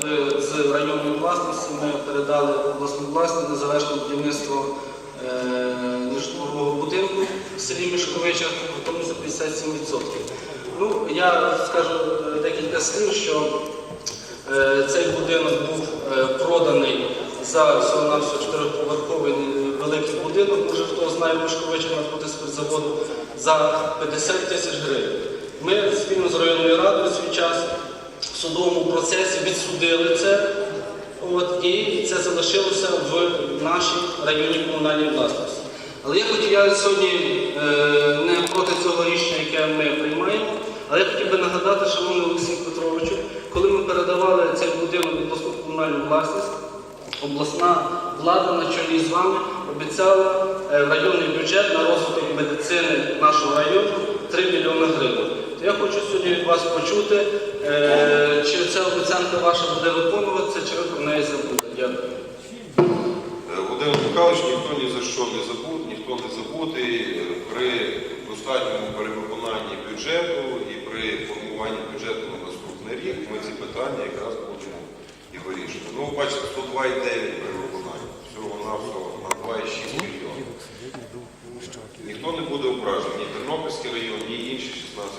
Коли з районної власності ми передали в обласну власність на завершення будівництво е, нежитлового будинку в селі Мішковича, готовність 57%. Ну, я скажу е, декілька слів, що е, цей будинок був проданий за всього-навсього чотириповерховий великий будинок, може хто знає Мішковича навпроти спиртзаводу, за 50 тисяч гривень. Ми спільно з районною радою свій час судовому процесі відсудили це, от, і це залишилося в нашій районній комунальній власності. Але я хотів, я сьогодні е, не проти цього рішення, яке ми приймаємо, але я хотів би нагадати, шановний Олексій Петровичу, коли ми передавали цей будинок в обласну комунальну власність, обласна влада на чолі з вами обіцяла е, районний бюджет на розвиток медицини нашого району 3 мільйони гривень. То я хочу сьогодні від вас почути, е, ця ваша буде виконуватися, чи ви про неї забудете. Дякую. Е, Володимир Михайлович ніхто ні за що не забуд, ніхто не забутий. Е, При достатньому перевиконанні бюджету і при формуванні бюджету на наступний рік ми ці питання якраз будемо і вирішувати. Ну, бачите, 102,9 при всього навсього на 2,6 мільйонів. Ніхто не буде ображений, ні Тернопільський район, ні інші 16